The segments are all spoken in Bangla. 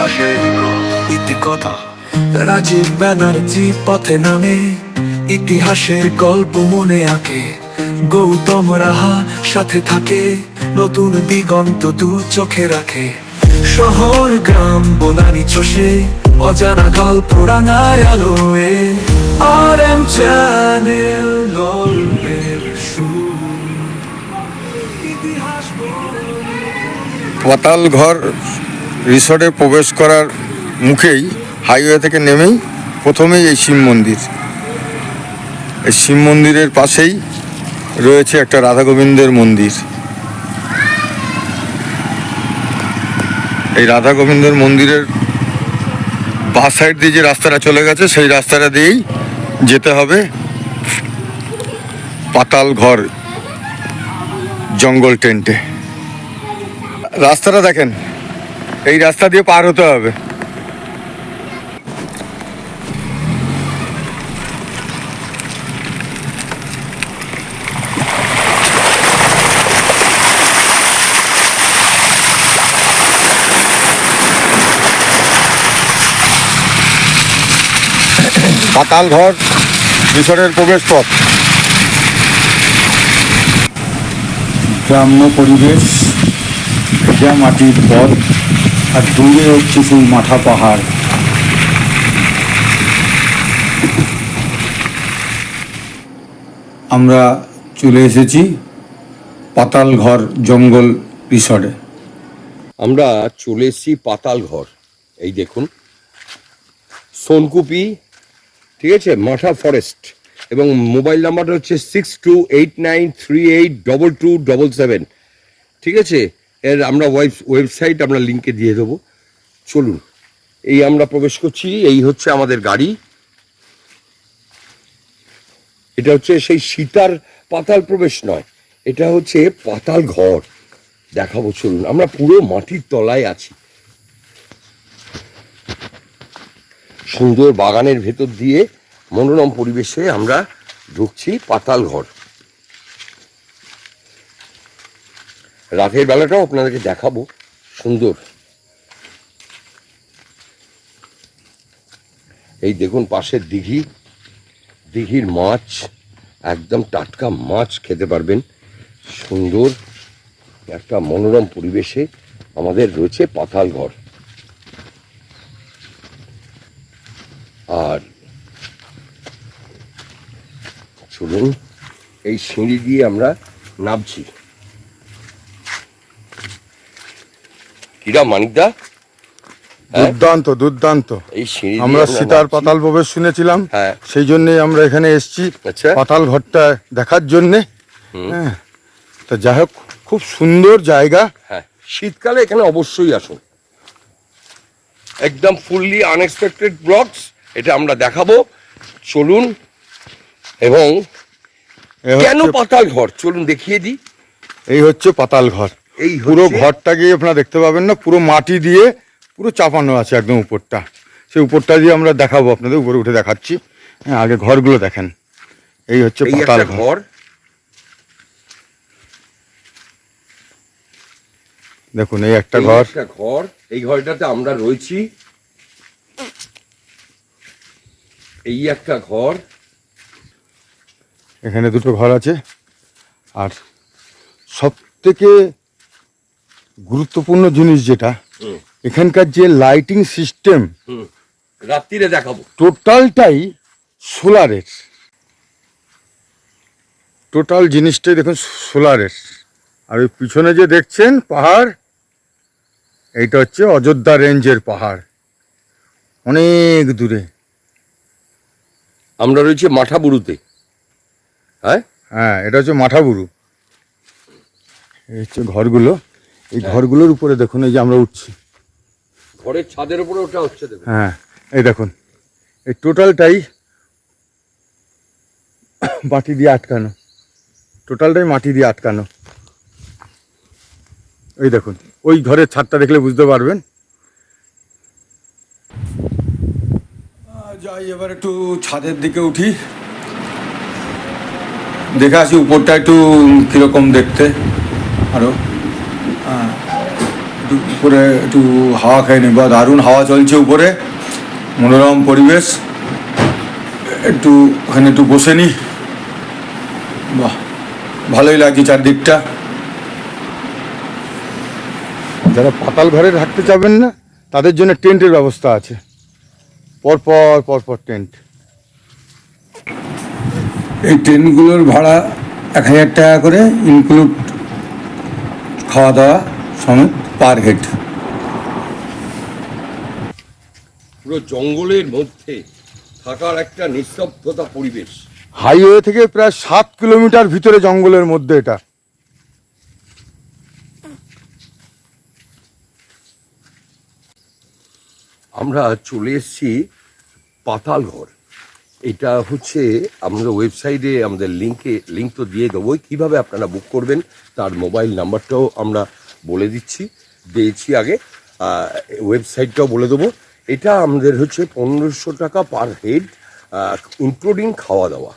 ইতিহাসের ইতিকথা রাজীব ব্যানার্জি পথে নামে, ইতিহাসের গল্প মনে আঁকে। গৌতম রাহা সাথে থাকে, নতুন দিগন্ত দু চোখে রাখে। শহর, গ্রাম, বনানি চষে, অজানা গল্প রাঙায় আলোয়। আর এম চ্যানেল গল্পের ইতিহাস পাতাল ঘর রিসর্টে প্রবেশ করার মুখেই হাইওয়ে থেকে নেমেই প্রথমেই এই শিব মন্দির। এই শিব মন্দিরের পাশেই রয়েছে একটা রাধা গোবিন্দের মন্দির। এই রাধা গোবিন্দের মন্দিরের বা সাইড দিয়ে যে রাস্তাটা চলে গেছে, সেই রাস্তাটা দিয়েই যেতে হবে পাতাল ঘর জঙ্গল টেন্টে। রাস্তাটা দেখেন এই রাস্তা দিয়ে পার হতে হবে। পাতাল ঘর, মিশরের প্রবেশ পথ গ্রাম্য পরিবেশ মাটির পথ আর দূরে হচ্ছে সেই মাথা পাহাড়। আমরা চলে এসেছি পাতাল ঘর জঙ্গল রিসর্টে। আমরা চলে এসেছি পাতাল ঘর এই দেখুন, সোনকুপি, ঠিক আছে, মাঠা ফরেস্ট এবং মোবাইল নাম্বারটা হচ্ছে six two eight nine three eight double two double seven ঠিক আছে এর আমরা ওয়েব ওয়েবসাইট আমরা লিঙ্কে দিয়ে দেবো। চলুন, এই আমরা প্রবেশ করছি, এই হচ্ছে আমাদের গাড়ি। এটা হচ্ছে সেই সীতার পাতাল প্রবেশ নয়, এটা হচ্ছে পাতাল ঘর। দেখাবো, চলুন, আমরা পুরো মাটির তলায় আছি। সুন্দর বাগানের ভেতর দিয়ে মনোরম পরিবেশে আমরা ঢুকছি পাতাল ঘর। রাতের বেলাটাও আপনাদেরকে দেখাবো। সুন্দর। এই দেখুন পাশের দিঘি। দিঘির মাছ, একদম টাটকা মাছ খেতে পারবেন। সুন্দর। একটা মনোরম পরিবেশে আমাদের রয়েছে পাতাল ঘর। আর চলুন, এই সিঁড়ি দিয়ে আমরা নামছি। কিরা মানিকদা হ্যাঁ? দুর্দান্ত দুর্দান্ত। আমরা সীতার পাতাল প্রবেশ শুনেছিলাম। হ্যাঁ। সেই জন্যই আমরা এখানে এসেছি আচ্ছা। পাতাল ঘরটা দেখার জন্যে। হ্যাঁ। তা যাই হোক খুব সুন্দর জায়গা। হ্যাঁ। শীতকালে এখানে অবশ্যই আসুন। একদম ফুললি আনএক্সপেক্টেড ব্লকস এটা আমরা দেখাবো। চলুন এবং কেন পাতাল ঘর? চলুন দেখিয়ে দিই। এই হচ্ছে পাতাল ঘর। এই পুরো হচ্ছে- ঘরটা গিয়ে আপনারা দেখতে পাবেন না পুরো মাটি দিয়ে পুরো চাপানো আছে একদম উপরটা। সেই উপরটা দিয়ে আমরা দেখাবো আপনাদের উপরে উঠে দেখাচ্ছি। হ্যাঁ আগে ঘরগুলো দেখেন। এই হচ্ছে পাতাল ঘর। দেখুন এই একটা ঘর। একটা ঘর। এই ঘরটাতে আমরা রয়েছি। এই একটা ঘর। এখানে দুটো ঘর আছে। আর সব থেকে গুরুত্বপূর্ণ জিনিস যেটা এখানকার যে লাইটিং সিস্টেম রাত্রিরে দেখাবো। টোটালটাই সোলারের টোটাল জিনিসটাই দেখুন সোলারের আর ওই পিছনে যে দেখছেন পাহাড় এইটা হচ্ছে অযোধ্যা রেঞ্জের পাহাড়। অনেক দূরে। আমরা রয়েছি মাঠাবুরুতে। হ্যাঁ? হ্যাঁ এটা হচ্ছে মাঠাবুরু। এই হচ্ছে ঘরগুলো। এই ঘরগুলোর উপরে দেখুন এই যে আমরা উঠছি। ঘরের ছাদের উপরে ওটা হচ্ছে দেখুন। হ্যাঁ এই দেখুন এই টোটালটাই মাটি দিয়ে আটকানো। টোটালটাই মাটি দিয়ে আটকানো। এই দেখুন ওই ঘরের ছাদটা দেখলে বুঝতে পারবেন। যাই এবার একটু ছাদের দিকে উঠি। দেখে আসি উপরটা একটু কীরকম দেখতে আরও। একটু উপরে একটু হাওয়া খাই নি বা দারুণ হাওয়া চলছে উপরে মনোরম পরিবেশ একটু ওখানে একটু বসে নি বাহ ভালোই লাগছে চারদিকটা। যারা পাতাল ঘরে থাকতে চাবেন না তাদের জন্য টেন্টের ব্যবস্থা আছে। পরপর পরপর টেন্ট। এই ট্রেনগুলোর ভাড়া এক হাজার টাকা করে ইনক্লুড খাওয়া দাওয়া সমেত। পার হেড পুরো জঙ্গলের মধ্যে থাকার একটা নিস্তব্ধতা পরিবেশ। হাইওয়ে থেকে প্রায় সাত কিলোমিটার ভিতরে জঙ্গলের মধ্যে এটা। আমরা চলে এসেছি পাতাল ঘর। এটা হচ্ছে আমরা ওয়েবসাইটে আমাদের লিঙ্কে লিঙ্ক তো দিয়ে দেবো। কীভাবে আপনারা বুক করবেন তার মোবাইল নাম্বারটাও আমরা বলে দিচ্ছি। দিয়েছি আগে ওয়েবসাইটটাও বলে দেবো। এটা আমাদের হচ্ছে পনেরোশো টাকা পার হেড ইনক্লুডিং খাওয়া দাওয়া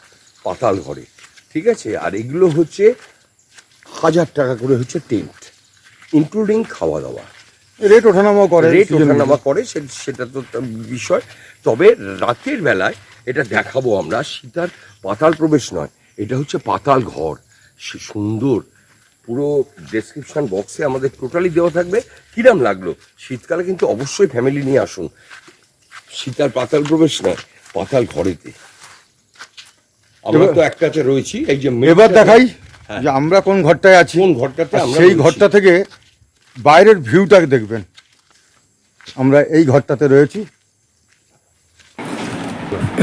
পাতাল ঘরে ঠিক আছে? আর এগুলো হচ্ছে হাজার টাকা করে হচ্ছে টেন্ট ইনক্লুডিং খাওয়া দাওয়া রেট ওঠানামা করে রেট ওঠানামা করে সেটা তো তা বিষয়। তবে রাতের বেলায় এটা দেখাবো আমরা সীতার পাতাল প্রবেশ নয় এটা হচ্ছে পাতাল ঘর সে সুন্দর পুরো ডেসক্রিপশন বক্সে আমাদের টোটালি দেওয়া থাকবে। কিরাম লাগল? শীতকালে কিন্তু অবশ্যই ফ্যামিলি নিয়ে আসুন। সীতার পাতাল প্রবেশ নয় পাতাল ঘরেতে। আমরা তো একটাতে রয়েছি এই যে এবার দেখাই হ্যাঁ। যে আমরা কোন ঘরটায় আছি। কোন ঘরটাতে আমরা সেই ঘরটা থেকে বাইরের ভিউটা দেখবেন। আমরা এই ঘরটাতে রয়েছি।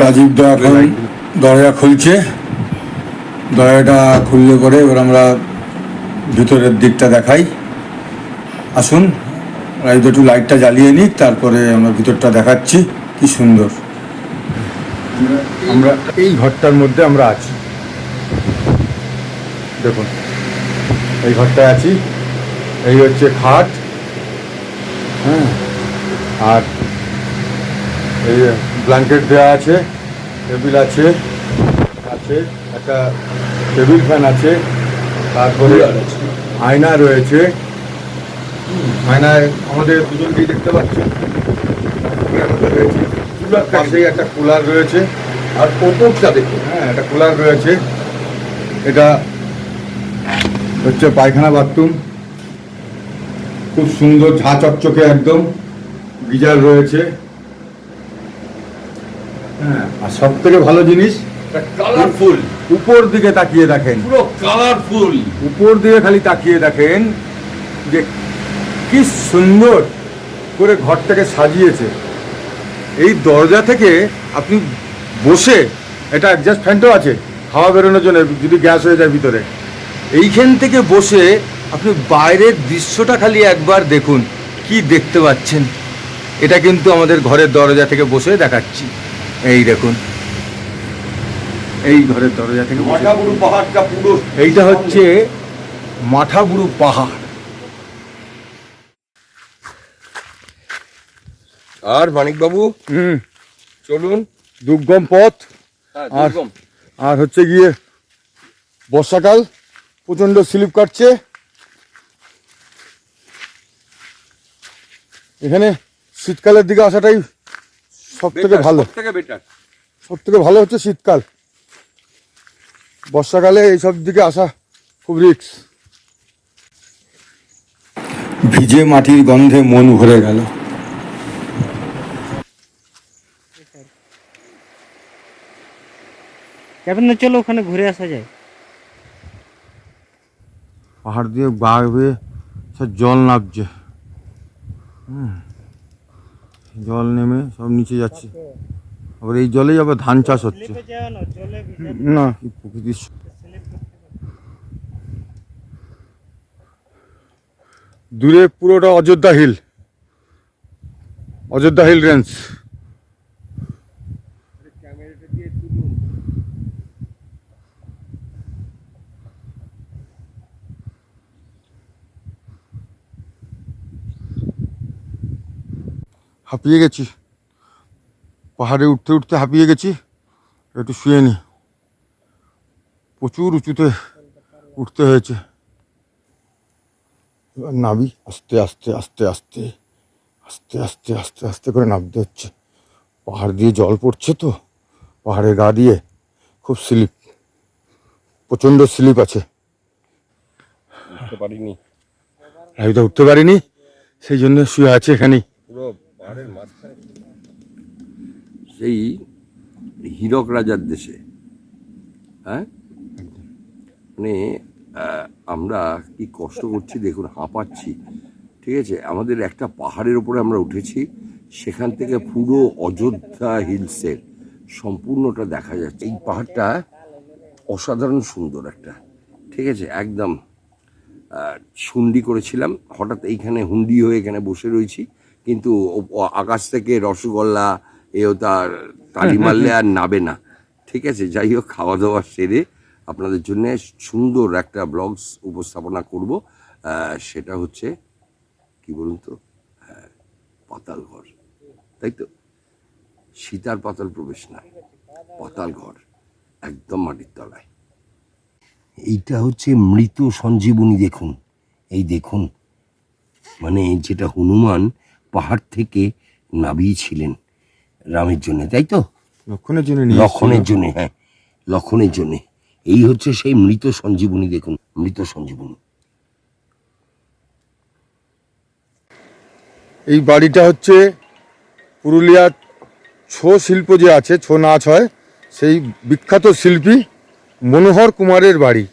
রাজীব দা এখন দরজা খুলছে। দরজাটা খুললে করে এবার আমরা ভিতরের দিকটা দেখাই। আসুন একটু লাইটটা জ্বালিয়ে নিই, তারপরে আমরা ভিতরটা দেখাচ্ছি, কি সুন্দর। আমরা এই ঘরটার মধ্যে আমরা আছি। দেখুন, এই ঘরটায় আছি। এই হচ্ছে খাট। হ্যাঁ আর এই ব্ল্যাঙ্কেট দেওয়া আছে, টেবিল আছে আছে, একটা টেবিল ফ্যান আছে। তারপরে আয়না রয়েছে। আয়নায় আমাদের দুজনকেই দেখতে পাচ্ছেন রয়েছে কুলার পাশেই একটা কুলার রয়েছে। আর ওপরটা দেখুন হ্যাঁ একটা কুলার রয়েছে। এটা হচ্ছে পায়খানা বাথরুম। খুব সুন্দর ঝা চকচকে একদম। গিজার রয়েছে। হ্যাঁ আর সব থেকে ভালো জিনিস কালারফুল উপর দিকে তাকিয়ে দেখেন। পুরো কালারফুল উপর দিকে খালি তাকিয়ে দেখেন যে কি সুন্দর করে ঘরটাকে সাজিয়েছে। এই দরজা থেকে আপনি বসে এটা অ্যাডজাস্ট ফ্যানটাও আছে হাওয়া বেরোনোর জন্য যদি গ্যাস হয়ে যায় ভিতরে। এইখান থেকে বসে আপনি বাইরের দৃশ্যটা খালি একবার দেখুন কি দেখতে পাচ্ছেন? এটা কিন্তু আমাদের ঘরের দরজা থেকে বসে দেখাচ্ছি। এই দেখুন। এই ঘরের দরজা থেকে মাঠাবুরু পাহাড়টা পুরো এইটা হচ্ছে মাঠাবুরু পাহাড়। আর মানিকবাবু হুম। চলুন। দুর্গম পথ। হ্যাঁ, আর- আর হচ্ছে গিয়ে বর্ষাকাল প্রচণ্ড স্লিপ কাটছে। এখানে শীতকালের দিকে আসাটাই সব থেকে ভালো। সব থেকে ভালো হচ্ছে শীতকাল। বর্ষাকালে এইসব দিকে আসা খুব রিক্স ভিজে মাটির গন্ধে মন ভরে গেল। যাবেন না চলো ওখানে ঘুরে আসা যায়। পাহাড় দিয়ে গা হয়ে সব জল নামছে। হুম। জল নেমে সব নিচে যাচ্ছে। আবার এই জলেই আবার ধান চাষ হচ্ছে। না কি প্রকৃতির দূরে পুরোটা Ayodhya hill. Ayodhya hill range. হাঁপিয়ে গেছি। পাহাড়ে উঠতে উঠতে হাঁপিয়ে গেছি। একটু শুয়ে নি। প্রচুর উঁচুতে উঠতে হয়েছে। এবার নাবি আস্তে আস্তে আস্তে আস্তে আস্তে আস্তে আস্তে আস্তে করে নামতে হচ্ছে। পাহাড় দিয়ে জল পড়ছে তো পাহাড়ের গা দিয়ে খুব স্লিপ প্রচণ্ড স্লিপ আছে। উঠতে পারিনি। আমি তো উঠতে পারিনি সেই জন্য শুয়ে আছে এখানেই। পুরো পাহাড়ের সেই হীরক রাজার দেশে হ্যাঁ? মানে আমরা কি কষ্ট করছি, দেখুন, হাঁপাচ্ছি, ঠিক আছে? আমাদের একটা পাহাড়ের উপরে আমরা উঠেছি, সেখান থেকে পুরো অযোধ্যা হিলসের সম্পূর্ণটা দেখা যাচ্ছে। এই পাহাড়টা অসাধারণ সুন্দর একটা, ঠিক আছে? একদম সুন্ডি করেছিলাম, হঠাৎ এইখানে হুন্ডি হয়ে এখানে বসে রয়েছি, কিন্তু আকাশ থেকে রসগোল্লা এও তার তালি মারলে আর নাবে না। ঠিক আছে, যাই হোক খাওয়া দাওয়া সেরে আপনাদের জন্য সুন্দর একটা ব্লগস উপস্থাপনা করব। সেটা হচ্ছে, কি বলুন তো পাতাল ঘর। তাই তো? সীতার পাতাল প্রবেশ না পাতাল ঘর একদম মাটির তলায়। এইটা হচ্ছে মৃত সঞ্জীবনী দেখুন। এই দেখুন মানে যেটা হনুমান পাহাড় থেকে নামিয়েছিলেন রামের জন্য তাই তো? লক্ষণের জন্য লক্ষণের জন্য হ্যাঁ লক্ষণের জন্য। এই হচ্ছে সেই মৃত সঞ্জীবনী দেখুন মৃত সঞ্জীবনী। এই বাড়িটা হচ্ছে পুরুলিয়ার ছৌ শিল্প যে আছে ছৌ নাচ হয় সেই বিখ্যাত শিল্পী মনোহর কুমারের বাড়ি।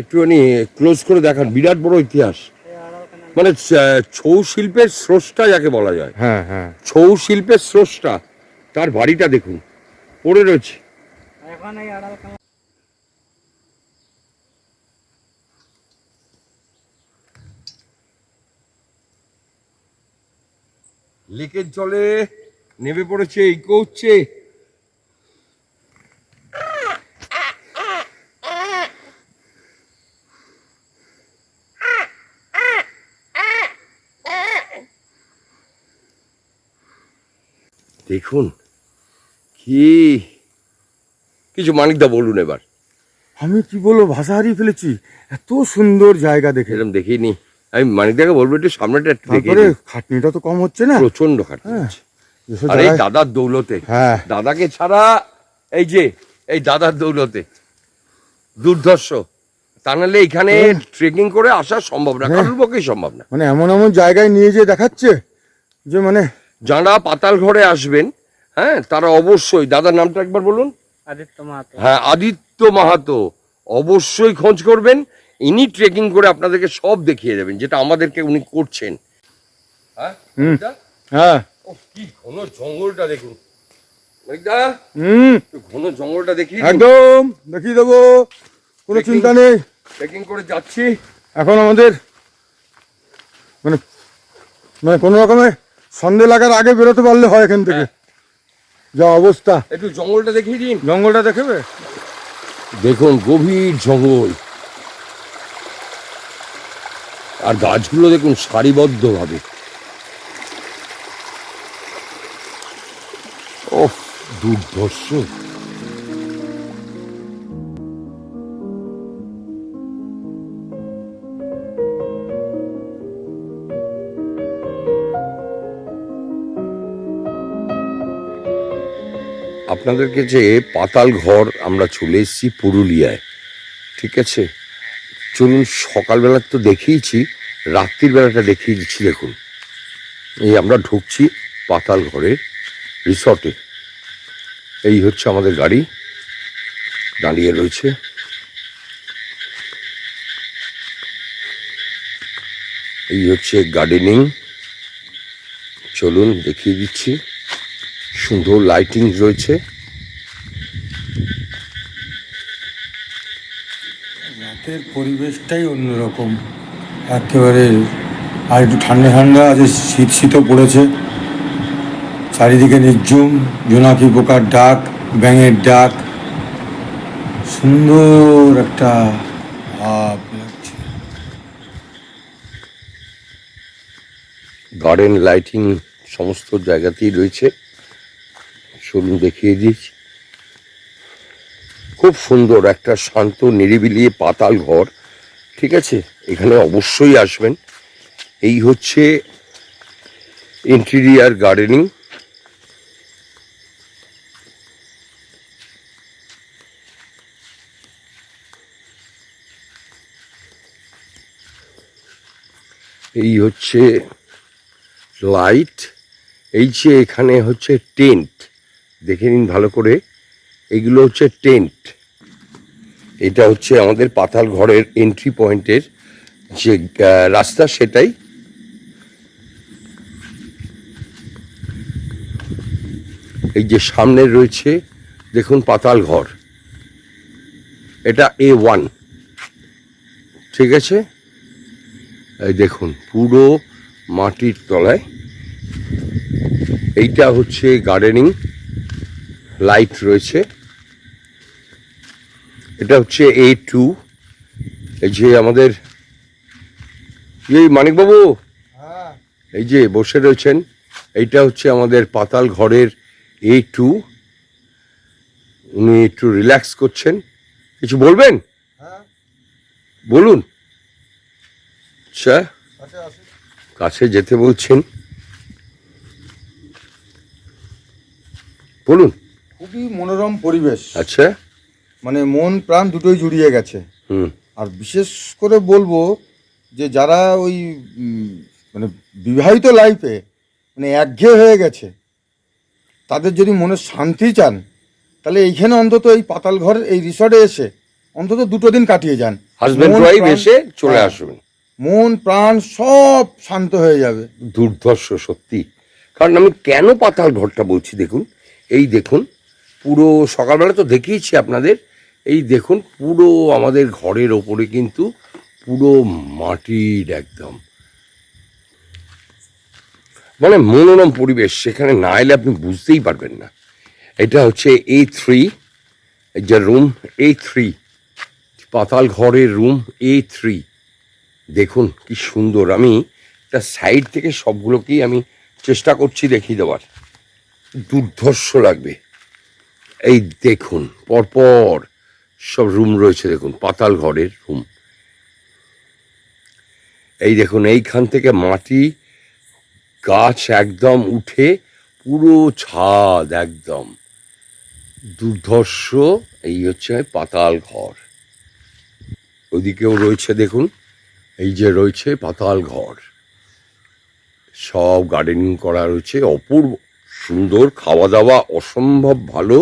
একটুখানি ক্লোজ করে দেখান বিরাট বড় ইতিহাস। মানে ছৌ শিল্পের স্রষ্টা যাকে বলা যায়। হ্যাঁ হ্যাঁ। ছৌ শিল্পের স্রষ্টা তার বাড়িটা দেখুন পড়ে রয়েছে। লেকের জলে নেমে পড়েছে ইকো হচ্ছে। দেখুন। কি? কিছু মানিকদা বলুন এবার। আমি কি বলব ভাষা হারিয়ে ফেলেছি। এত সুন্দর জায়গা দেখে। এরকম দেখিনি। আমি মানিকদাকে বলব একটু সামনেটা একটু দেখে খাটনিটা তো কম হচ্ছে না? প্রচণ্ড খাটনি হ্যাঁ। হচ্ছে। এসব আর এই জায়গায়- দাদার দৌলতে। হ্যাঁ। দাদাকে ছাড়া এই যে এই দাদার দৌলতে। দুর্ধর্ষ। তা নাহলে এখানে ট্রেকিং করে আসা সম্ভব না হ্যাঁ। কারোর পক্ষেই সম্ভব না। মানে এমন এমন জায়গায় নিয়ে যেয়ে দেখাচ্ছে যে মানে যারা পাতাল ঘরে আসবেন হ্যাঁ তারা অবশ্যই দাদার নামটা একবার বলুন। আদিত্য মাহাতো। হ্যাঁ আদিত্য মাহাতো অবশ্যই খোঁজ করবেন ইনি ট্রেকিং করে আপনাদেরকে সব দেখিয়ে দেবেন যেটা আমাদেরকে উনি করছেন। হ্যাঁ হুম। হ্যাঁ। ও কি ঘন জঙ্গলটা দেখুন। ঘন জঙ্গলটা দেখি। একদম দেখিয়ে দেবো কোনো চিন্তা নেই। ট্রেকিং করে যাচ্ছি। এখন আমাদের মানে মানে কোনো রকমে সন্ধে লাগার আগে বেরোতে পারলে হয় এখান থেকে। যা অবস্থা। একটু জঙ্গলটা দেখিয়ে দিন। জঙ্গলটা দেখবে? দেখুন গভীর জঙ্গল। আর গাছগুলো দেখুন সারিবদ্ধভাবে। ও দুর্ধর্ষ। আপনাদেরকে যে পাতাল ঘর আমরা চলে এসেছি পুরুলিয়ায়, ঠিক আছে? চলুন সকালবেলা তো দেখিয়েছি, রাত্রির বেলাটা দেখিয়ে দিচ্ছি দেখুন। এই আমরা ঢুকছি পাতাল ঘরের রিসর্টে। এই হচ্ছে আমাদের গাড়ি, দাঁড়িয়ে রয়েছে। এই হচ্ছে গার্ডেনিং। চলুন দেখিয়ে দিচ্ছি। সুন্দর লাইটিং রয়েছে। রাতের পরিবেশটাই অন্যরকম। একেবারে আর একটু ঠান্ডা ঠান্ডা আছে শীত শীতও পড়েছে। চারিদিকে নির্জুম, জোনাকি পোকার ডাক, ব্যাঙের ডাক। সুন্দর একটা ভাব লাগছে। গার্ডেন লাইটিং সমস্ত জায়গাতেই রয়েছে। চলুন দেখিয়ে দিচ্ছি খুব সুন্দর, একটা শান্ত, নিরিবিলি পাতাল ঘর, ঠিক আছে? এখানে অবশ্যই আসবেন। এই হচ্ছে ইন্টেরিয়ার গার্ডেনিং এই হচ্ছে লাইট এই যে এখানে হচ্ছে টেন্ট দেখে নিন ভালো করে। এগুলো হচ্ছে টেন্ট। এটা হচ্ছে আমাদের পাতাল ঘরের এন্ট্রি পয়েন্টের যে রাস্তা সেটাই। এই যে সামনে রয়েছে, দেখুন পাতাল ঘর। এটা এ ওয়ান ঠিক আছে? এই দেখুন, পুরো মাটির তলায়। এইটা হচ্ছে গার্ডেনিং লাইট রয়েছে। এটা হচ্ছে এ টু এই যে আমাদের এই মানিকবাবু? এই যে বসে রয়েছেন। এইটা হচ্ছে আমাদের পাতাল ঘরের এ টু উনি একটু রিল্যাক্স করছেন। কিছু বলবেন? বলুন। আচ্ছা। কাছে যেতে বলছেন। বলুন। খুবই মনোরম পরিবেশ। আচ্ছা। মানে মন প্রাণ দুটোই জুড়িয়ে গেছে। হুম। আর বিশেষ করে বলব যে যারা ওই মানে বিবাহিত লাইফে মানে একঘেয়ে হয়ে গেছে তাদের যদি মনে শান্তি চান তাহলে এইখানে অন্তত এই পাতাল ঘর এই রিসর্টে এসে অন্তত দুটো দিন কাটিয়ে যান। হাজবেন্ড ওয়াইফ এসে চলে হ্যাঁ, আসবেন। মন প্রাণ সব শান্ত হয়ে যাবে। দুর্ধর্ষ সত্যি। কারণ আমি কেন পাতাল ঘরটা বলছি দেখুন? এই দেখুন পুরো সকালবেলা তো দেখিয়েছি আপনাদের। এই দেখুন, পুরো আমাদের ঘরের ওপরে কিন্তু পুরো মাটির একদম। মানে মনোরম পরিবেশ, সেখানে না এলে আপনি বুঝতেই পারবেন না। এটা হচ্ছে এ থ্রি যে রুম এ থ্রি পাতাল ঘরের রুম এ থ্রি দেখুন, কি সুন্দর। আমি একটা সাইড থেকে সবগুলোকেই আমি চেষ্টা করছি দেখিয়ে দেওয়ার। দুর্ধর্ষ লাগবে। এই দেখুন, পরপর সব রুম রয়েছে, দেখুন, পাতাল ঘরের রুম। এই দেখুন, এইখান থেকে মাটি, গাছ একদম উঠে পুরো ছাদ একদম। দুর্ধর্ষ, এই হচ্ছে পাতাল ঘর। ওদিকেও রয়েছে, দেখুন, এই যে রয়েছে পাতাল ঘর। সব গার্ডেনিং করা রয়েছে, অপূর্ব, সুন্দর খাওয়া দাওয়া অসম্ভব ভালো।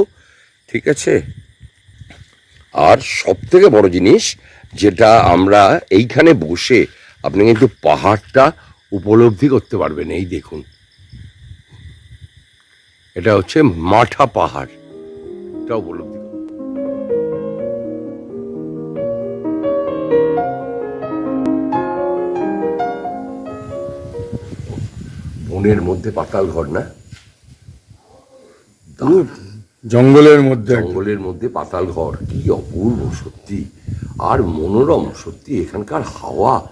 ঠিক আছে? আর সব থেকে বড় জিনিস যেটা আমরা এইখানে বসে আপনি কিন্তু পাহাড়টা উপলব্ধি করতে পারবেন, এই দেখুন। এটা হচ্ছে মাঠা পাহাড়। এটা উপলব্ধি বনের মধ্যে পাতাল ঘর না? জঙ্গলের মধ্যে জঙ্গলের মধ্যে পাতাল ঘর, কি অপূর্ব সত্যি। আর মনোরম সত্যি, এখানকার হাওয়া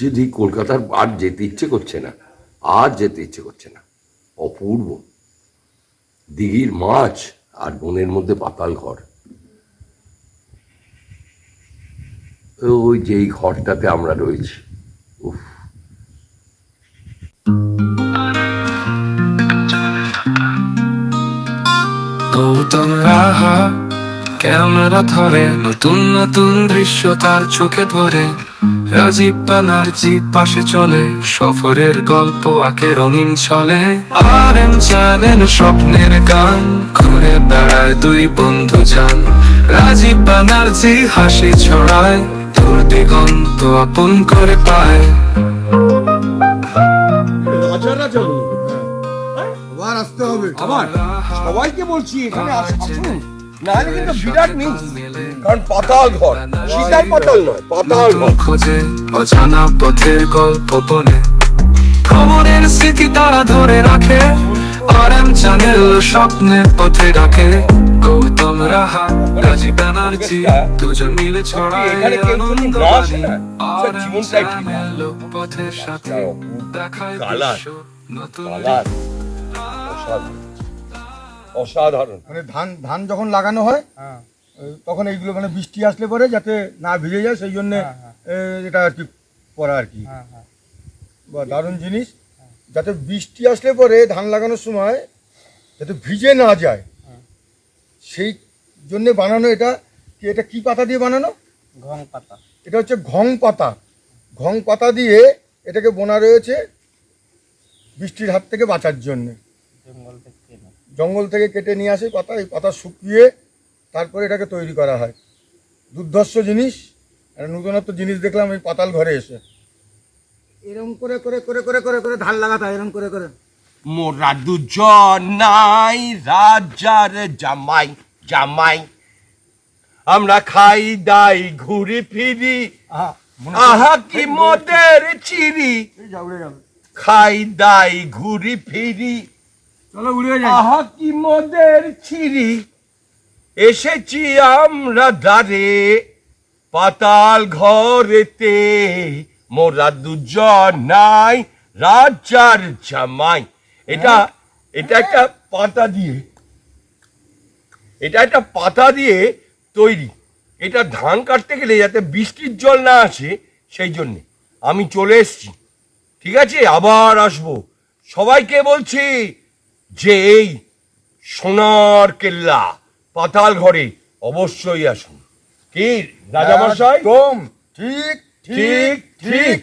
যদি কলকাতার আর যেতে ইচ্ছে করছে না, আর যেতে ইচ্ছে করছে না। অপূর্ব। দিঘির মাছ আর বনের মধ্যে পাতাল ঘর। ওই যে এই ঘরটাতে আমরা রয়েছি। উফ। রাহা ক্যামেরা ধরে, নতুন নতুন দৃশ্য তার চোখে ধরে। রাজীব ব্যানার্জি পাশে চলে, সফরের গল্প আঁকে রঙিন চলে আর এম চ্যানেল স্বপ্নের গান, ঘুরে বেড়ায় দুই বন্ধু যান রাজীব ব্যানার্জি হাসি ছড়ায় তোর দিগন্ত আপন করে পায়। আবার আসতে হবে। আবার সবাইকে বলছি এখানে আসুন। না হলে কিন্তু বিরাট নিউজ কারণ পাতাল ঘর। সীতাই পাতাল নয় পাতাল ঘর। খোঁজে অজানা পথের গল্প বনে। খবরের স্মৃতি তারা ধরে রাখে। আর এম চ্যানেল স্বপ্নের পথে রাখে। গৌতম রাহা রাজীব ব্যানার্জি দুজন মিলে ছড়ায় আনন্দ না আসে বাণী। না, আর এম জীবনটাই ঠিক। না। চ্যানেল পথের সাথে দেখায় নতুন অসাধারণ। অসাধারণ। মানে ধান ধান যখন লাগানো হয় হ্যাঁ। তখন এইগুলো মানে বৃষ্টি আসলে পরে যাতে না ভিজে যায় সেই জন্য এটা আর কি করা আর কি। হ্যাঁ হ্যাঁ। বা দারুণ জিনিস। যাতে বৃষ্টি আসলে পরে ধান লাগানোর সময় যাতে ভিজে না যায় সেই জন্যে বানানো এটা। কি এটা কি পাতা দিয়ে বানানো? ঘং পাতা। এটা হচ্ছে ঘং পাতা। ঘং পাতা দিয়ে এটাকে বোনা রয়েছে বৃষ্টির হাত থেকে বাঁচার জন্যে। জঙ্গল থেকে কেনে। জঙ্গল থেকে কেটে নিয়ে আসে পাতা এই পাতা শুকিয়ে তারপরে এটাকে তৈরি করা হয়। দুর্ধর্ষ জিনিস একটা নূতনত্ব জিনিস দেখলাম এই পাতাল ঘরে এসে। এরম করে করে করে করে করে করে ধান লাগাতে হয় এরকম করে করে। মোরা দুজন নাই রাজার জামাই জামাই। আমরা খাই দাই ঘুরি ফিরি। আহা কি মোদের চিরি। খাই দাই ঘুরি ফিরি। এসেছি আমরা দ্বারে, পাতাল ঘরেতে। মোরা দুজন নাই, রাজার জামাই। এটা এটা একটা পাতা দিয়ে। এটা একটা পাতা দিয়ে তৈরি। এটা ধান কাটতে গেলে যাতে বৃষ্টির জল না আসে, সেই জন্যে। আমি চলে এসেছি। ঠিক আছে? আবার আসব। সবাইকে বলছি যে এই সোনার কেল্লা পাতাল ঘরে অবশ্যই আসুন। কি রাজামশাই? তোম ঠিক ঠিক ঠিক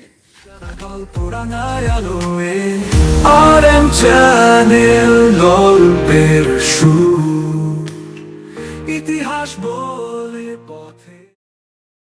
ইতিহাস বল